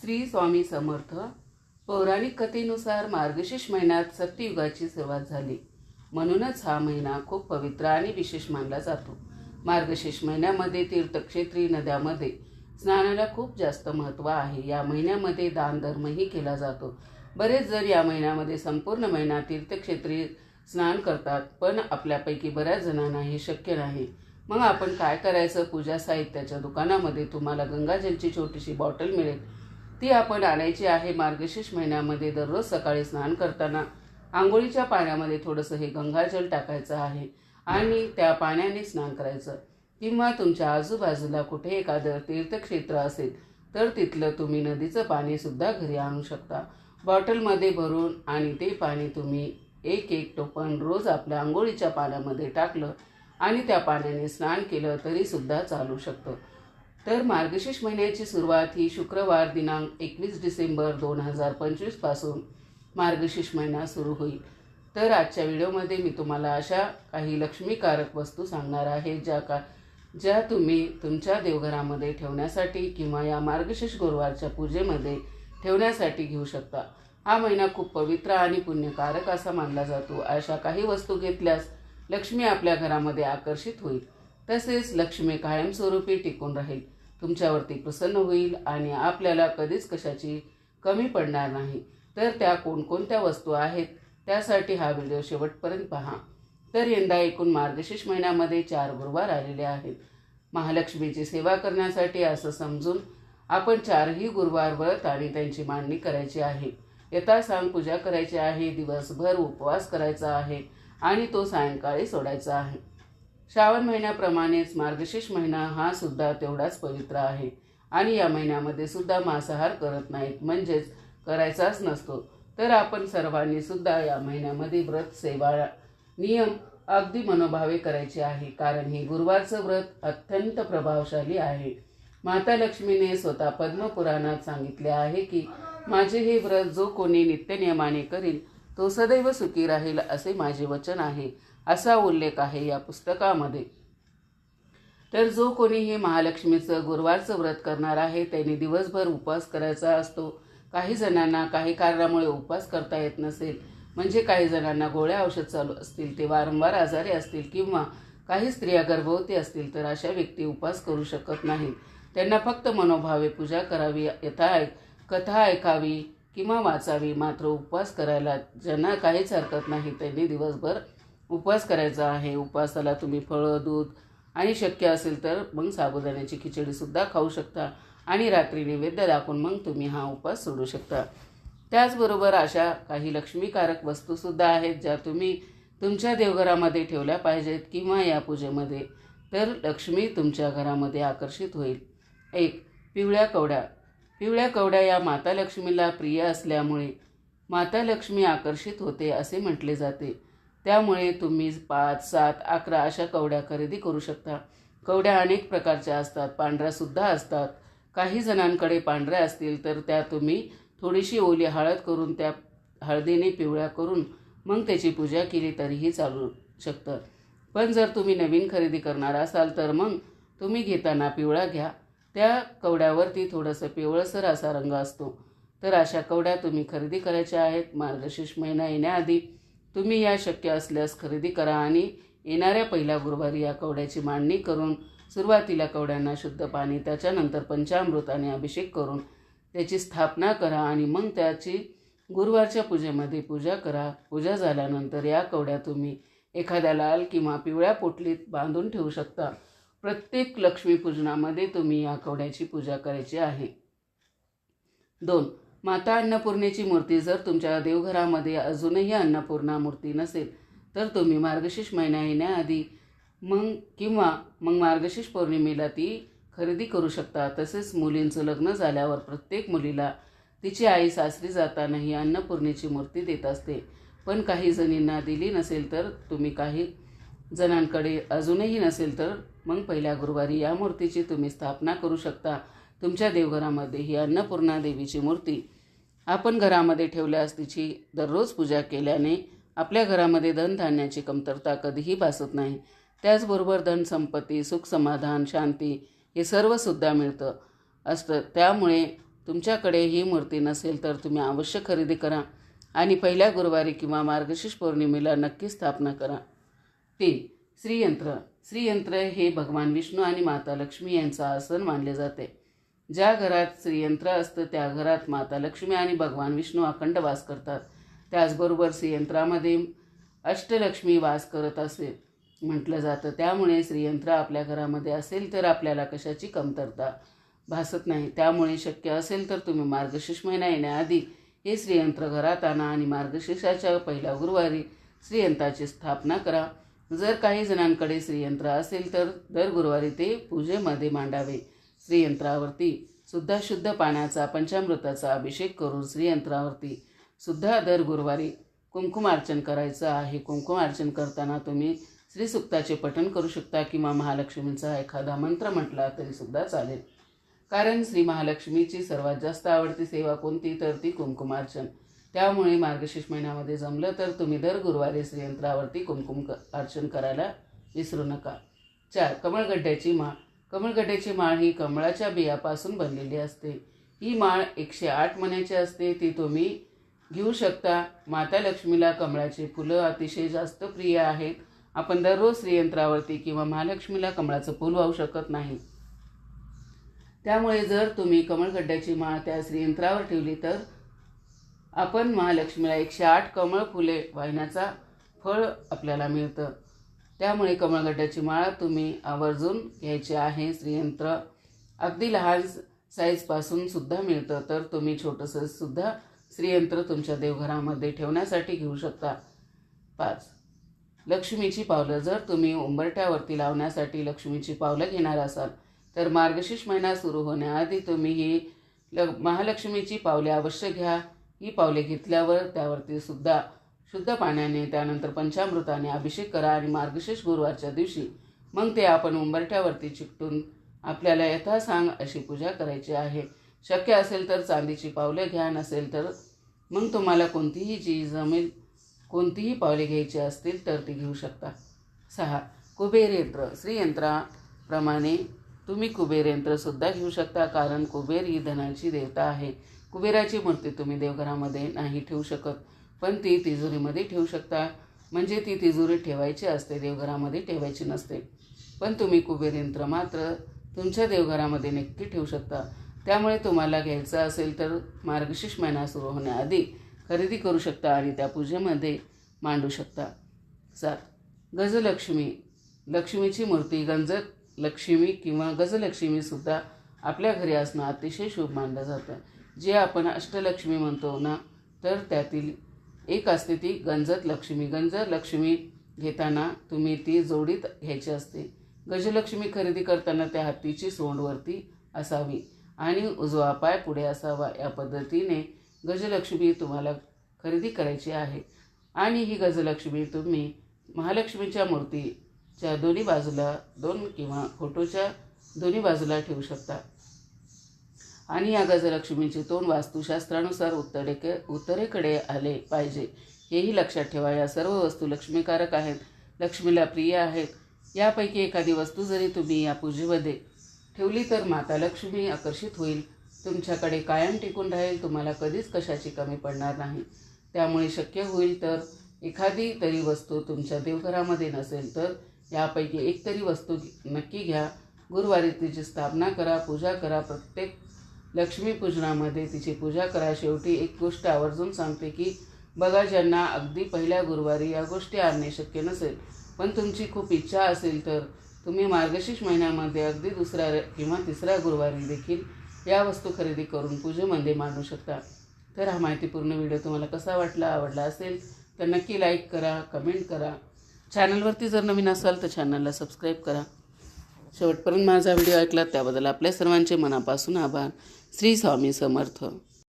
श्री स्वामी समर्थ पौराणिक कथेनुसार मार्गशीर्ष महिन्यात सत्ययुगाची सुरुवात झाली. म्हणूनच हा महिना खूप पवित्र आणि विशेष मानला जातो. मार्गशीर्ष महिन्यामध्ये तीर्थक्षेत्री नद्यामध्ये स्नानाला खूप जास्त महत्त्व आहे. या महिन्यामध्ये दान धर्मही केला जातो. बरेच जण या महिन्यामध्ये संपूर्ण महिना तीर्थक्षेत्री स्नान करतात पण आपल्यापैकी बऱ्याच जणांना हे शक्य नाही. मग आपण काय करायचं? पूजा साहित्याच्या दुकानामध्ये तुम्हाला गंगाजलची छोटीशी बॉटल मिळेल. ती आपण आणायची आहे मार्गशीर्ष महिन्यामध्ये दररोज सकाळी स्नान करताना. आंघोळीच्या पाण्यामध्ये थोडंसं हे गंगाजल टाकायचं आहे आणि त्या पाण्याने स्नान करायचं. किंवा तुमच्या आजूबाजूला कुठे एखादं तीर्थक्षेत्र असेल तर तिथलं तुम्ही नदीचं पाणीसुद्धा घरी आणू शकता. बॉटलमध्ये भरून आणि ते पाणी तुम्ही एक एक टोपण रोज आपल्या आंघोळीच्या पाण्यामध्ये टाकलं आणि त्या पाण्याने स्नान केलं तरीसुद्धा चालू शकतं. तर मार्गशीर्ष महिन्याची सुरुवात ही शुक्रवार दिनांक एकवीस डिसेंबर दोन हजार पंचवीसपासून मार्गशीर्ष महिना सुरू होईल. तर आजच्या व्हिडिओमध्ये मी तुम्हाला अशा काही लक्ष्मीकारक वस्तू सांगणार आहे ज्या का ज्या तुम्ही तुमच्या देवघरामध्ये ठेवण्यासाठी किंवा या मार्गशीर्ष गुरुवारच्या पूजेमध्ये ठेवण्यासाठी घेऊ शकता. हा महिना खूप पवित्र आणि पुण्यकारक असा मानला जातो. अशा काही वस्तू घेतल्यास लक्ष्मी आपल्या घरामध्ये आकर्षित होईल. तसेच लक्ष्मी कायमस्वरूपी टिकून राहील. तुमच्यावरती प्रसन्न होईल आणि आपल्याला कधीच कशाची कमी पडणार नाही. तर त्या कोणकोणत्या वस्तू आहेत त्यासाठी हा व्हिडिओ शेवटपर्यंत पहा. तर यंदा एकूण मार्गशीर्ष महिन्यामध्ये चार गुरुवार आलेले आहेत. महालक्ष्मीची सेवा करण्यासाठी असं समजून आपण चारही गुरुवार व्रत आणि त्यांची मांडणी करायची आहे. यथासांग पूजा करायची आहे दिवसभर उपवास करायचा आहे आणि तो सायंकाळी सोडायचा आहे. श्रावण महिन्याप्रमाणेच मार्गशीर्ष महिना हा सुद्धा तेवढाच पवित्र आहे. आणि या महिन्यामध्ये सुद्धा मांसाहार करत नाहीत म्हणजेच करायचाच नसतो. तर आपण सर्वांनी सुद्धा या महिन्यामध्ये व्रत सेवा नियम अगदी मनोभावे करायचे आहे. कारण हे गुरुवारचं व्रत अत्यंत प्रभावशाली आहे. माता लक्ष्मीने स्वतः पद्मपुराणात सांगितले आहे की माझे हे व्रत जो कोणी नित्यनियमाने करील तो सदैव सुखी राहील असे माझे वचन आहे. असा उल्लेख आहे या पुस्तकामध्ये. तर जो कोणी हे महालक्ष्मीचं गुरुवारचं व्रत करणार आहे त्यांनी दिवसभर उपवास करायचा असतो. काही जणांना काही कारणामुळे उपवास करता येत नसेल. म्हणजे काही जणांना गोळ्या औषध चालू असतील ते वारंवार आजारी असतील किंवा काही स्त्रिया गर्भवती असतील तर अशा व्यक्ती उपवास करू शकत नाहीत. त्यांना फक्त मनोभावे पूजा करावी यथा ऐक कथा ऐकावी किंवा वाचावी मात्र उपवास करायला ज्यांना काहीच हरकत नाही त्यांनी दिवसभर उपवास करायचा आहे. उपवासाला तुम्ही फळं दूध आणि शक्य असेल तर मग साबुदाण्याची खिचडीसुद्धा खाऊ शकता. आणि रात्री नैवेद्य दाखवून मग तुम्ही हा उपवास सोडू शकता. त्याचबरोबर अशा काही लक्ष्मीकारक वस्तूसुद्धा आहेत ज्या तुम्ही तुमच्या देवघरामध्ये ठेवल्या पाहिजेत किंवा या पूजेमध्ये. तर लक्ष्मी तुमच्या घरामध्ये आकर्षित होईल. एक पिवळ्या कवड्या. पिवळ्या कवड्या या माता लक्ष्मीला प्रिय असल्यामुळे माता लक्ष्मी आकर्षित होते असे म्हटले जाते. त्यामुळे तुम्ही पाच सात अकरा अशा कवड्या खरेदी करू शकता. कवड्या अनेक प्रकारच्या असतात. पांढऱ्यासुद्धा असतात. काही जणांकडे पांढऱ्या असतील तर त्या तुम्ही थोडीशी ओली हळद करून त्या हळदीने पिवळ्या करून मग त्याची पूजा केली तरीही चालू शकतं. पण जर तुम्ही नवीन खरेदी करणार असाल तर मग तुम्ही घेताना पिवळा घ्या. त्या कवड्यावरती थोडंसं पिवळसर असा रंग असतो. तर अशा कवड्या तुम्ही खरेदी करायच्या आहेत. मार्गशीर्ष महिना येण्याआधी तुम्ही या शक्य असल्यास खरेदी करा आणि येणाऱ्या पहिल्या गुरुवारी या कवड्याची मांडणी करून सुरुवातीला कवड्यांना शुद्ध पाणी त्याच्यानंतर पंचामृताने अभिषेक करून त्याची स्थापना करा आणि मग त्याची गुरुवारच्या पूजेमध्ये पूजा करा. पूजा झाल्यानंतर या कवड्या तुम्ही एखाद्या लाल किंवा पिवळ्या पोटलीत बांधून ठेवू शकता. प्रत्येक लक्ष्मीपूजनामध्ये तुम्ही या कवड्याची पूजा करायची आहे. दोन माता अन्नपूर्णेची मूर्ती जर तुमच्या देवघरामध्ये अजूनही अन्नपूर्णा मूर्ती नसेल तर तुम्ही मार्गशीर्ष महिना येण्याआधी मग किंवा मग मार्गशीर्ष पौर्णिमेला ती खरेदी करू शकता. तसेच मुलींचं लग्न झाल्यावर प्रत्येक मुलीला तिची आई सासरी जातानाही अन्नपूर्णेची मूर्ती देत असते. पण काही जणींना दिली नसेल तर तुम्ही काही जणांकडे अजूनही नसेल तर मग पहिल्या गुरुवारी या मूर्तीची तुम्ही स्थापना करू शकता. तुमच्या देवघरामध्ये ही अन्नपूर्णा देवीची मूर्ती आपण घरामध्ये ठेवल्यास तिची दररोज पूजा केल्याने आपल्या घरामध्ये धनधान्याची कमतरता कधीही भासत नाही. त्याचबरोबर धनसंपत्ती सुख समाधान शांती हे सर्वसुद्धा मिळतं. असतं. त्यामुळे तुमच्याकडे ही मूर्ती नसेल तर तुम्ही अवश्य खरेदी करा आणि पहिल्या गुरुवारी किंवा मार्गशीर्ष पौर्णिमेला नक्की स्थापना करा. तीन श्रीयंत्र. श्रीयंत्र हे भगवान विष्णू आणि माता लक्ष्मी यांचं आसन मानले जाते. ज्या घरात श्रीयंत्र असतं त्या घरात माता लक्ष्मी आणि भगवान विष्णू अखंड वास करतात. त्याचबरोबर श्रीयंत्रामध्ये अष्टलक्ष्मी वास करत असे म्हटलं जातं. त्यामुळे श्रीयंत्र आपल्या घरामध्ये असेल तर आपल्याला कशाची कमतरता भासत नाही. त्यामुळे शक्य असेल तर तुम्ही मार्गशीर्ष महिना येण्याआधी हे श्रीयंत्र घरात आणा आणि मार्गशीर्षाच्या पहिल्या गुरुवारी श्रीयंत्राची स्थापना करा. जर काही जणांकडे श्रीयंत्र असेल तर दर गुरुवारी ते पूजेमध्ये मांडावे. श्रीयंत्रावरती सुद्धा शुद्ध पाण्याचा पंचामृताचा अभिषेक करून श्रीयंत्रावरती सुद्धा दर गुरुवारी कुंकुमार्चन करायचं आहे. कुंकुमार्चन करताना तुम्ही श्रीसुक्ताचे पठण करू शकता किंवा महालक्ष्मींचा एखादा मंत्र म्हटला तरीसुद्धा चालेल. कारण श्री महालक्ष्मीची सर्वात जास्त आवडती सेवा कोणती? तर ती कुंकुमार्चन त्यामुळे मार्गशीर्ष महिन्यामध्ये जमलं तर तुम्ही दर गुरुवारी श्रीयंत्रावरती कुंकुम अर्चन करायला विसरू नका. चार कमळगड्ड्याची मा कमळगड्ड्याची माळ ही कमळाच्या बियापासून बनलेली असते. ही माळ एकशे आठ मण्याची असते. ती तुम्ही घेऊ शकता. माता लक्ष्मीला कमळाची फुलं अतिशय जास्त प्रिय आहेत. आपण दररोज श्रीयंत्रावरती किंवा महालक्ष्मीला कमळाचं फूल वाहू शकत नाही. त्यामुळे जर तुम्ही कमळगड्ड्याची माळ त्या श्रीयंत्रावर ठेवली तर आपण महालक्ष्मीला एकशे आठ कमळ फुले वाहिण्याचा फळ आपल्याला मिळतं. त्यामुळे कमळगटाची माळ तुम्ही आवर्जून घ्यायची आहे. श्रीयंत्र अगदी लहान साईजपासून सुद्धा मिळतं तर तुम्ही छोटंसं सुद्धा श्रीयंत्र तुमच्या देवघरामध्ये ठेवण्यासाठी घेऊ शकता. पाच. लक्ष्मीची पावलं. जर तुम्ही उंबरट्यावरती लावण्यासाठी लक्ष्मीची पावलं घेणार असाल तर मार्गशीर्ष महिना सुरू होण्याआधी तुम्ही ही ल महालक्ष्मीची पावले अवश्य घ्या. ही पावले घेतल्यावर त्यावरती सुद्धा शुद्ध पाण्याने त्यानंतर पंचामृताने अभिषेक करा आणि मार्गशीर्ष गुरुवारच्या दिवशी मग ते आपण उंबरठ्यावरती चिकटून आपल्याला यथासांग अशी पूजा करायची आहे. शक्य असेल तर चांदीची पावले घ्या नसेल तर मग तुम्हाला कोणतीही जी जमेल कोणतीही पावले घ्यायची असतील तर ती घेऊ शकता. सहा कुबेर यंत्र श्रीयंत्राप्रमाणे तुम्ही कुबेर यंत्रसुद्धा घेऊ शकता कारण कुबेर ही धनाची देवता आहे. कुबेराची मूर्ती तुम्ही देवघरामध्ये नाही ठेवू शकत. पण ती तिजोरीमध्ये ठेवू शकता. म्हणजे ती तिजोरी ठेवायची असते देवघरामध्ये ठेवायची नसते. पण तुम्ही कुबेर यंत्र मात्र तुमच्या देवघरामध्ये नक्की ठेवू शकता. त्यामुळे तुम्हाला घ्यायचं असेल तर मार्गशीर्ष महिना सुरू होण्याआधी खरेदी करू शकता आणि त्या पूजेमध्ये मांडू शकता. सात गजलक्ष्मी. लक्ष्मीची मूर्ती गंज लक्ष्मी किंवा गजलक्ष्मीसुद्धा आपल्या घरी असणं अतिशय शुभ मानलं जातं. जे आपण अष्टलक्ष्मी म्हणतो ना तर त्यातील एक असते ती गंजत लक्ष्मी. गंज लक्ष्मी घेताना तुम्ही ती जोडीत घ्यायची असते. गजलक्ष्मी खरेदी करताना त्या हत्तीची सोंडवरती असावी आणि उजवा पाय पुढे असावा. या पद्धतीने गजलक्ष्मी तुम्हाला खरेदी करायची आहे. आणि ही गजलक्ष्मी तुम्ही महालक्ष्मीच्या मूर्तीच्या दोन्ही बाजूला दोन किंवा फोटोच्या दोन्ही बाजूला ठेवू शकता. आणि या गजलक्ष्मीचे तोंड वास्तुशास्त्रानुसार उत्तरेके उत्तरेकडे आले पाहिजे. हेही लक्षात ठेवा या सर्व वस्तू लक्ष्मीकारक आहेत लक्ष्मीला प्रिय आहेत. यापैकी एखादी वस्तू जरी तुम्ही या पूजेमध्ये ठेवली तर माता लक्ष्मी आकर्षित होईल. तुमच्याकडे कायम टिकून राहील तुम्हाला कधीच कशाची कमी पडणार नाही. त्यामुळे शक्य होईल तर एखादी तरी वस्तू तुमच्या देवघरामध्ये नसेल तर यापैकी एक तरी वस्तू नक्की घ्या. गुरुवारी तिची स्थापना करा पूजा करा प्रत्येक लक्ष्मीपूजनामध्ये तिची पूजा करा शेवटी एक गोष्ट आवर्जून सांगते की बघा ज्यांना अगदी पहिल्या गुरुवारी या गोष्टी आणणे शक्य नसेल पण तुमची खूप इच्छा असेल तर तुम्ही मार्गशीर्ष महिन्यामध्ये अगदी दुसऱ्या किंवा तिसऱ्या गुरुवारी देखील या वस्तू खरेदी करून पूजेमध्ये मांडू शकता. तर हा माहितीपूर्ण व्हिडिओ तुम्हाला कसा वाटला आवडला असेल तर नक्की लाईक करा कमेंट करा. चॅनलवरती जर नवीन असाल तर चॅनलला सबस्क्राईब करा. शेवटपर्यंत माझा व्हिडिओ ऐकला त्याबद्दल आपल्या सर्वांचे मनापासून आभार. श्री स्वामी समर्थ.